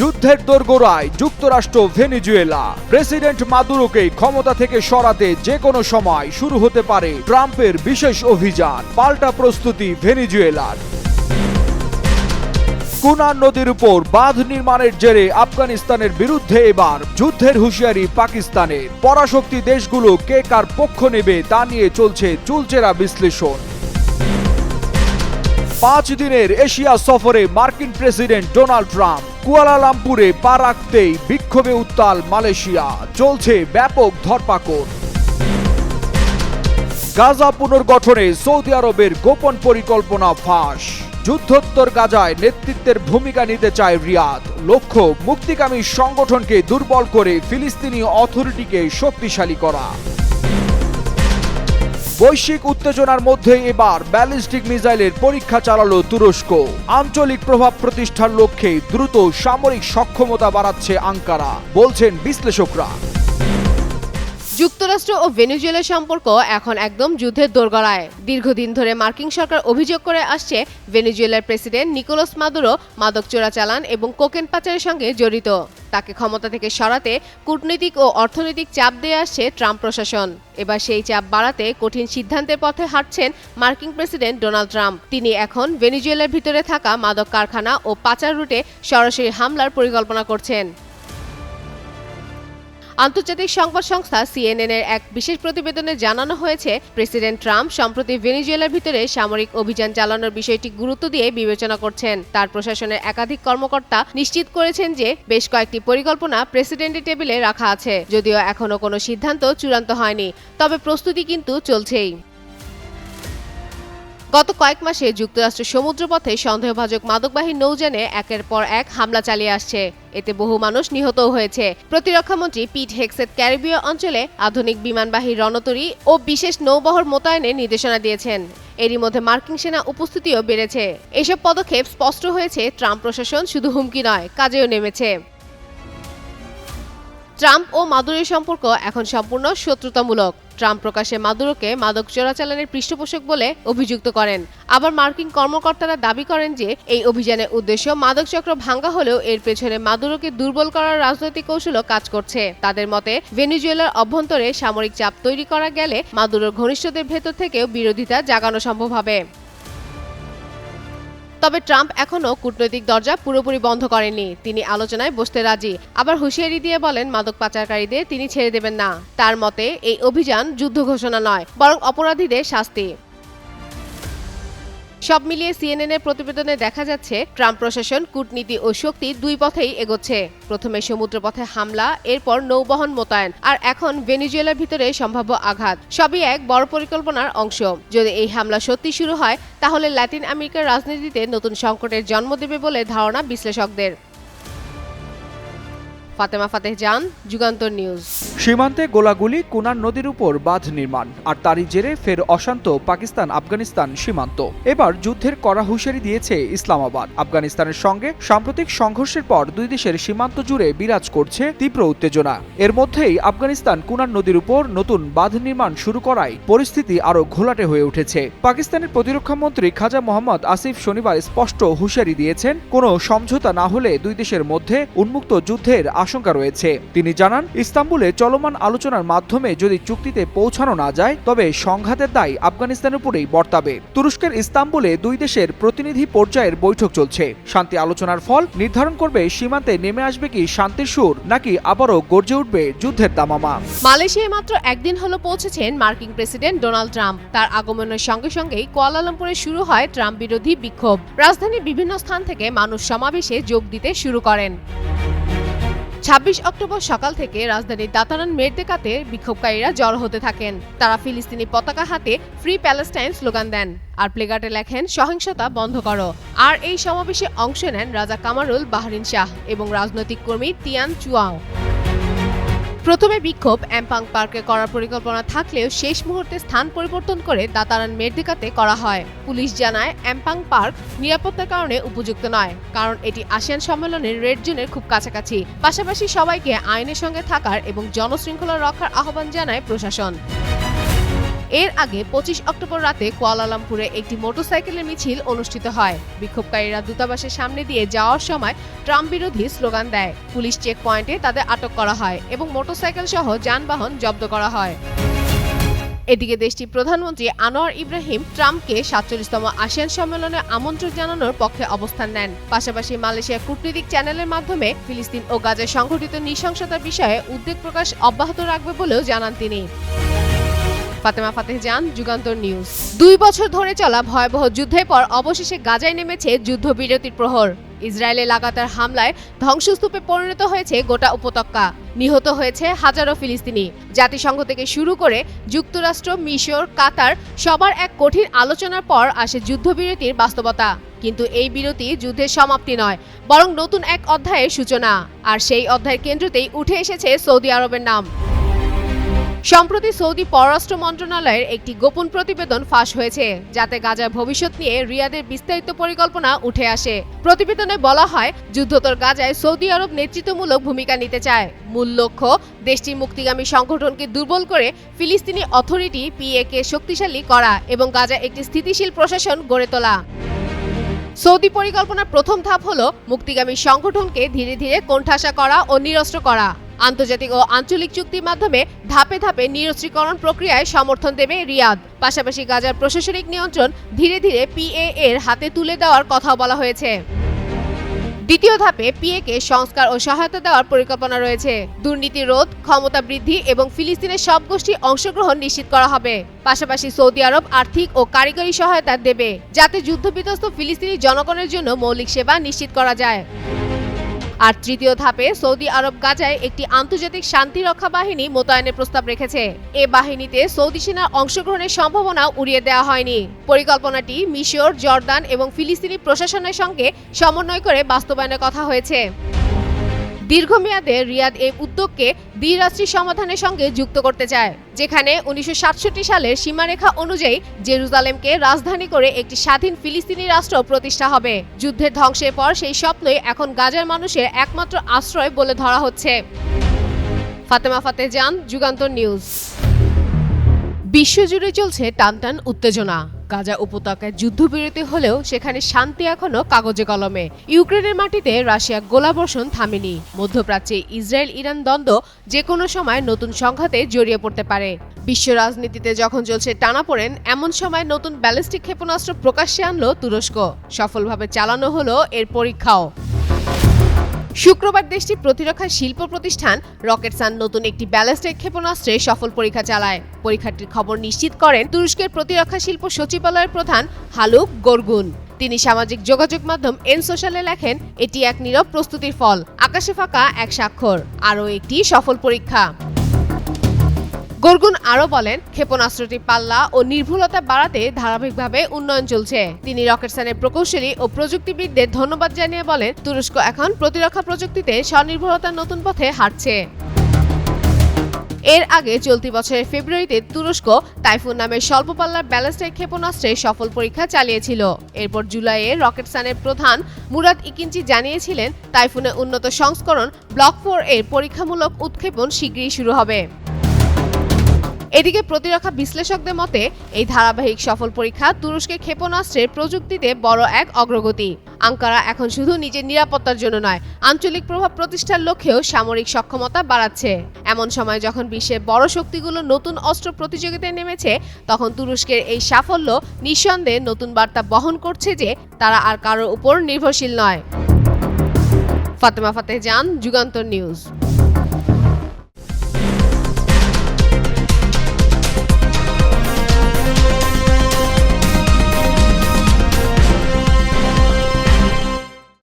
যুদ্ধের দোরগোড়ায় যুক্তরাষ্ট্র, ভেনিজুয়েলা। প্রেসিডেন্ট মাদুরোকে ক্ষমতা থেকে সরাতে যে কোনো সময় শুরু হতে পারে ট্রাম্পের বিশেষ অভিযান। পাল্টা প্রস্তুতি ভেনিজুয়েলার। কুনার নদীর উপর বাঁধ নির্মাণের জেরে আফগানিস্তানের বিরুদ্ধে এবার যুদ্ধের হুঁশিয়ারি পাকিস্তানের। পরাশক্তি দেশগুলো কে কার পক্ষ নেবে তা নিয়ে চলছে চুলচেরা বিশ্লেষণ। পাঁচ দিনের এশিয়া সফরে মার্কিন প্রেসিডেন্ট ডোনাল্ড ট্রাম্প, কুয়ালালামপুরে পা রাখতেই বিক্ষোভে উত্তাল মালয়েশিয়া। চলছে ব্যাপক ধরপাকড়। গাজা পুনর্গঠনে সৌদি আরবের গোপন পরিকল্পনা ফাঁস। যুদ্ধোত্তর গাজায় নেতৃত্বের ভূমিকা নিতে চায় রিয়াদ। লক্ষ্য, মুক্তিকামী সংগঠনকে দুর্বল করে ফিলিস্তিনি অথরিটিকে শক্তিশালী করা। বৈশ্বিক উত্তেজনার মধ্যে এবার ব্যালিস্টিক মিসাইলের পরীক্ষা চালালো তুরস্ক। আঞ্চলিক প্রভাব প্রতিষ্ঠার লক্ষ্যে দ্রুত সামরিক সক্ষমতা বাড়াচ্ছে আঙ্কারা, বলছেন বিশ্লেষকরা। যুক্তরাষ্ট্র ও ভেনেজুয়েলার সম্পর্ক এখন একদম যুদ্ধের দোরগড়ায়। দীর্ঘদিন ধরে মার্কিন সরকার অভিযোগ করে আসছে, ভেনেজুয়েলার প্রেসিডেন্ট নিকোলাস মাদুরো মাদক চোরাচালান এবং কোকেন পাচারের সঙ্গে জড়িত। তাকে ক্ষমতা থেকে সরাতে কূটনৈতিক ও অর্থনৈতিক চাপ দিয়ে আসছে ট্রাম্প প্রশাসন। এবার সেই চাপ বাড়াতে কঠিন সিদ্ধান্তের পথে হাঁটছেন মার্কিন প্রেসিডেন্ট ডোনাল্ড ট্রাম্প। তিনি এখন ভেনিজুয়েলার ভিতরে থাকা মাদক কারখানা ও পাচার রুটে সরাসরি হামলার পরিকল্পনা করছেন। আন্তর্জাতিক সংবাদ সংস্থা সিএনএন এর এক বিশেষ প্রতিবেদনে জানানো হয়েছে, প্রেসিডেন্ট ট্রাম্প সম্প্রতি ভেনিজুয়েলার ভিতরে সামরিক অভিযান চালানোর বিষয়টি গুরুত্ব দিয়ে বিবেচনা করছেন। তার প্রশাসনের একাধিক কর্মকর্তা নিশ্চিত করেছেন যে বেশ কয়েকটি পরিকল্পনা প্রেসিডেন্টের টেবিলে রাখা আছে, যদিও এখনও কোনো সিদ্ধান্ত চূড়ান্ত হয়নি। তবে প্রস্তুতি কিন্তু চলছেই। গত কয়েক মাসে যুক্তরাষ্ট্র সমুদ্রপথে সন্দেহভাজক মাদকবাহী নৌযানে একের পর এক হামলা চালিয়ে আসছে। এতে বহু মানুষ নিহতও হয়েছে। প্রতিরক্ষামন্ত্রী পিট হেক্সেট ক্যারিবীয় অঞ্চলে আধুনিক বিমানবাহী রণতরী ও বিশেষ নৌবহর মোতায়েনের নির্দেশনা দিয়েছেন। এরই মধ্যে মার্কিন সেনা উপস্থিতিও বেড়েছে। এসব পদক্ষেপ স্পষ্ট হয়েছে, ট্রাম্প প্রশাসন শুধু হুমকি নয়, কাজেও নেমেছে। ট্রাম্প ও মাদুরের সম্পর্ক এখন সম্পূর্ণ শত্রুতামূলক। ট্রাম্প প্রকাশ্যে মাদুরোকে মাদক চোরাচালানের পৃষ্ঠপোষক বলে অভিযুক্ত করেন। আবার মার্কিন কর্মকর্তারা দাবি করেন যে, এই অভিযানের উদ্দেশ্য মাদক চক্র ভাঙ্গা হলেও এর পেছনে মাদুরোকে দুর্বল করার রাজনৈতিক কৌশলও কাজ করছে। তাদের মতে, ভেনিজুয়েলার অভ্যন্তরে সামরিক চাপ তৈরি করা গেলে মাদুরোর ঘনিষ্ঠদের ভেতর থেকেও বিরোধিতা জাগানো সম্ভব হবে। তবে ট্রাম্প এখনও কূটনৈতিক দরজা পুরোপুরি বন্ধ করেননি। তিনি আলোচনায় বসতে রাজি। আবার হুঁশিয়ারি দিয়ে বলেন, মাদক পাচারকারীদের তিনি ছেড়ে দেবেন না। তার মতে, এই অভিযান যুদ্ধ ঘোষণা নয়, বরং অপরাধীদের শাস্তি। সব মিলিয়ে সিএনএন এর প্রতিবেদনে দেখা যাচ্ছে, ট্রাম্প প্রশাসন, কূটনীতি ও শক্তি দুই পথেই এগোচ্ছে। প্রথমে সমুদ্রপথে হামলা, এরপর নৌবহন মোতায়েন, আর এখন ভেনিজুয়েলার ভিতরে সম্ভাব্য আঘাত। সবই এক বড় পরিকল্পনার অংশ। যদি এই হামলা সত্যি শুরু হয়, তাহলে ল্যাটিন আমেরিকার রাজনীতিতে নতুন সংকটের জন্ম দেবে বলে ধারণা বিশ্লেষকদের। ফাতেমা ফাতেহ জান, যুগান্তর নিউজ। সীমান্তে গোলাগুলি কুনার নদীর উপর বাঁধ নির্মাণ, আর তারই জেরে ফের অশান্ত পাকিস্তান আফগানিস্তান সীমান্ত। এবার যুদ্ধের কড়া হুঁশিয়ারি দিয়েছে ইসলামাবাদ। আফগানিস্তানের সঙ্গে সাম্প্রতিক সংঘর্ষের পর দুই দেশের সীমান্ত জুড়ে বিরাজ করছে তীব্র উত্তেজনা। এর মধ্যেই আফগানিস্তান কুনার নদীর উপর নতুন বাঁধ নির্মাণ শুরু করায় পরিস্থিতি আরও ঘোলাটে হয়ে উঠেছে। পাকিস্তানের প্রতিরক্ষা মন্ত্রী খাজা মোহাম্মদ আসিফ শনিবার স্পষ্ট হুঁশিয়ারি দিয়েছেন, কোনো সমঝোতা না হলে দুই দেশের মধ্যে উন্মুক্ত যুদ্ধের আশঙ্কা রয়েছে। তিনি জানান, ইস্তাম্বুলে চলমান আলোচনার মাধ্যমে যদি চুক্তিতে পৌঁছানো না যায়, তবে সংঘাতের দায় আফগানিস্তানের উপরেই বর্তাবে। তুরস্কের ইস্তাম্বুলে দুই দেশের প্রতিনিধি পর্যায়ের বৈঠক চলছে। শান্তি আলোচনার ফল নির্ধারণ করবে সীমান্তে নেমে আসবে কি শান্তির সুর, নাকি আবারও গর্জে উঠবে যুদ্ধের দামামা? মালয়েশিয়ায় মাত্র একদিন হলো পৌঁছেছেন মার্কিন প্রেসিডেন্ট ডোনাল্ড ট্রাম্প। তার আগমনের সঙ্গে সঙ্গেই কুয়ালালামপুরে শুরু হয় ট্রাম্প বিরোধী বিক্ষোভ। রাজধানীর বিভিন্ন স্থান থেকে মানুষ সমাবেশে যোগ দিতে শুরু করেন। ছাব্বিশ অক্টোবর সকাল থেকে রাজধানীর দাতারান মেরদেকাতে বিক্ষোভকারীরা জড়ো হতে থাকেন। তারা ফিলিস্তিনি পতাকা হাতে ফ্রি প্যালেস্টাইন স্লোগান দেন। আর প্লেগার্টে লেখেন, সহিংসতা বন্ধ করো। আর এই সমাবেশে অংশ নেন রাজা কামারুল বাহরিন শাহ এবং রাজনৈতিক কর্মী তিয়ান চুয়াও প্রথমে বিক্ষোভ অ্যাম্পাং পার্কে করার পরিকল্পনা থাকলেও শেষ মুহূর্তে স্থান পরিবর্তন করে দাতারান মেরদিকাতে করা হয়। পুলিশ জানায় অ্যাম্পাং পার্ক নিরাপত্তার কারণে উপযুক্ত নয়, কারণ এটি আসিয়ান সম্মেলনের রেড জোনের খুব কাছাকাছি। পাশাপাশি সবাইকে আইনের সঙ্গে থাকার এবং জনশৃঙ্খলা রক্ষার আহ্বান জানায় প্রশাসন। এর আগে পঁচিশ অক্টোবর রাতে কুয়ালালামপুরে একটি মোটরসাইকেলের মিছিল অনুষ্ঠিত হয়। বিক্ষোভকারীরা দূতাবাসের সামনে দিয়ে যাওয়ার সময় ট্রাম্প বিরোধী স্লোগান দেয়। পুলিশ চেক পয়েন্টে তাদের আটক করা হয় এবং মোটরসাইকেল সহ যানবাহন জব্দ করা হয়। এদিকে দেশটির প্রধানমন্ত্রী আনোয়ার ইব্রাহিম ট্রাম্পকে সাতচল্লিশতম আসিয়ান সম্মেলনে আমন্ত্রণ জানানোর পক্ষে অবস্থান নেন। পাশাপাশি মালয়েশিয়ার কূটনীতিক চ্যানেলের মাধ্যমে ফিলিস্তিন ও গাজায় সংঘটিত নৃশংসতার বিষয়ে উদ্বেগ প্রকাশ অব্যাহত রাখবে বলেও জানান তিনি। ফাতেমা ফাতেহ জান, যুগান্তর নিউজ। দুই বছর ধরে চলা ভয়াবহ যুদ্ধের পর অবশেষে গাজায় নেমেছে যুদ্ধবিরতির প্রহর। ইসরায়েলের লাগাতার হামলায় ধ্বংসস্তূপে পরিণত হয়েছে গোটা উপত্যকা। নিহত হয়েছে হাজারো ফিলিস্তিনি। জাতিসংঘ থেকে শুরু করে যুক্তরাষ্ট্র, মিশর, কাতার সবার এক কঠিন আলোচনার পর আসে যুদ্ধবিরতির বাস্তবতা। কিন্তু এই বিরতি যুদ্ধের সমাপ্তি নয়, বরং নতুন এক অধ্যায়ের সূচনা। আর সেই অধ্যায়ের কেন্দ্রতেই উঠে এসেছে সৌদি আরবের নাম। সম্প্রতি সৌদি পররাষ্ট্র মন্ত্রণালয়ের একটি গোপন প্রতিবেদন ফাঁস হয়েছে, যাতে গাজার ভবিষ্যৎ নিয়ে রিয়াদের বিস্তারিত পরিকল্পনা উঠে আসে। প্রতিবেদনে বলা হয় যুদ্ধতর গাজায় সৌদি আরব নেতৃত্বমূলক ভূমিকা নিতে চায়। মূল লক্ষ্য দেশটির মুক্তিগামী সংগঠনকে দুর্বল করে ফিলিস্তিনি অথরিটি পিএ কে শক্তিশালী করা এবং গাজা একটি স্থিতিশীল প্রশাসন গড়ে তোলা। সৌদি পরিকল্পনার প্রথম ধাপ হলো, মুক্তিগামী সংগঠনকে ধীরে ধীরে কোণঠাসা করা ও নিরস্ত্র করা। আন্তর্জাতিক ও আঞ্চলিক চুক্তির মাধ্যমে ধাপে ধাপে নিরস্ত্রীকরণ প্রক্রিয়ায় সমর্থন দেবে রিয়াদ। পাশাপাশি গাজার প্রশাসনিক নিয়ন্ত্রণ ধীরে ধীরে পিএ এর হাতে তুলে দেওয়ার কথাও বলা হয়েছে। দ্বিতীয় ধাপে পিএকে সংস্কার ও সহায়তা দেওয়ার পরিকল্পনা রয়েছে। দুর্নীতি রোধ, ক্ষমতা বৃদ্ধি এবং ফিলিস্তিনের সব গোষ্ঠী অংশগ্রহণ নিশ্চিত করা হবে। পাশাপাশি সৌদি আরব আর্থিক ও কারিগরি সহায়তা দেবে, যাতে যুদ্ধবিধ্বস্ত ফিলিস্তিনি জনগণের জন্য মৌলিক সেবা নিশ্চিত করা যায়। আর তৃতীয় ধাপে সৌদি আরব গাজায় একটি আন্তর্জাতিক শান্তিরক্ষা বাহিনী মোতায়েনের প্রস্তাব রেখেছে। এ বাহিনীতে সৌদি সেনার অংশগ্রহণের সম্ভাবনা উড়িয়ে দেওয়া হয়নি। পরিকল্পনাটি মিশর, জর্দান এবং ফিলিস্তিনি প্রশাসনের সঙ্গে সমন্বয় করে বাস্তবায়নের কথা হয়েছে। দীর্ঘমেয়াদে রিয়াদ এই উদ্যোগকে দ্বিরাষ্ট্রী সমাধানের সঙ্গে যুক্ত করতে চায়, যেখানে উনিশশো সালের সীমারেখা অনুযায়ী জেরুজালেমকে রাজধানী করে একটি স্বাধীন ফিলিস্তিনি রাষ্ট্র প্রতিষ্ঠা হবে। যুদ্ধের ধ্বংসের পর সেই স্বপ্নই এখন গাজার মানুষের একমাত্র আশ্রয় বলে ধরা হচ্ছে। ফাতেমা ফাতে যান যুগান্তর নিউজ। বিশ্বজুড়ে চলছে টানটান উত্তেজনা। গাজা উপত্যকায় যুদ্ধবিরতি হলেও সেখানে শান্তি এখনও কাগজে কলমে। ইউক্রেনের মাটিতে রাশিয়া গোলাবর্ষণ থামেনি। মধ্যপ্রাচ্যে ইসরায়েল ইরান দ্বন্দ্ব যে কোনো সময় নতুন সংঘাতে জড়িয়ে পড়তে পারে। বিশ্ব রাজনীতিতে যখন চলছে টানাপোড়েন এমন সময় নতুন ব্যালিস্টিক ক্ষেপণাস্ত্র প্রকাশ্যে আনলো তুরস্ক। সফলভাবে চালানো হলো এর পরীক্ষাও। শুক্রবার দেশটির প্রতিরক্ষা শিল্প প্রতিষ্ঠান রকেট সান নতুন একটি ব্যালিস্টিক ক্ষেপণাস্ত্রে সফল পরীক্ষা চালায়। পরীক্ষাটির খবর নিশ্চিত করেন তুরস্কের প্রতিরক্ষা শিল্প সচিবালয়ের প্রধান হালুক গোরগুন। তিনি সামাজিক যোগাযোগ মাধ্যম এন সোশ্যালে লেখেন, এটি এক নীরব প্রস্তুতির ফল। আকাশে ফাঁকা এক স্বাক্ষর। আরও একটি সফল পরীক্ষা। গর্গুন আরও বলেন, ক্ষেপণাস্ত্রটি পাল্লা ও নির্ভুলতা বাড়াতে ধারাবাহিকভাবে উন্নয়ন চলছে। তিনি রকেটসানের প্রকৌশলী ও প্রযুক্তিবিদদের ধন্যবাদ জানিয়ে বলেন, তুরস্ক এখন প্রতিরক্ষা প্রযুক্তিতে স্বনির্ভরতার নতুন পথে হাঁটছে। এর আগে চলতি বছরের ফেব্রুয়ারিতে তুরস্ক টাইফুন নামের স্বল্প পাল্লার ব্যালিস্টিক ক্ষেপণাস্ত্রের সফল পরীক্ষা চালিয়েছিল। এরপর জুলাইয়ে রকেটসানের প্রধান মুরাদ ইকিঞ্চি জানিয়েছিলেন টাইফুনের উন্নত সংস্করণ ব্লক ফোর এর পরীক্ষামূলক উৎক্ষেপণ শীঘ্রই শুরু হবে। এদিকে প্রতিরক্ষা বিশ্লেষকদের মতে, এই ধারাবাহিক সফল পরীক্ষা তুরস্কের ক্ষেপণাস্ত্রের প্রযুক্তিতে বড় এক অগ্রগতি। আঙ্কারা এখন শুধু নিজের নিরাপত্তার জন্য নয়, আঞ্চলিক প্রভাব প্রতিষ্ঠার লক্ষ্যেও সামরিক সক্ষমতা বাড়াচ্ছে। এমন সময় যখন বিশ্বের বড় শক্তিগুলো নতুন অস্ত্র প্রতিযোগিতায় নেমেছে, তখন তুরস্কের এই সাফল্য নিঃসন্দেহে নতুন বার্তা বহন করছে যে, তারা আর কারোর উপর নির্ভরশীল নয়। ফাতেমা ফাতে জান, যুগান্তর নিউজ।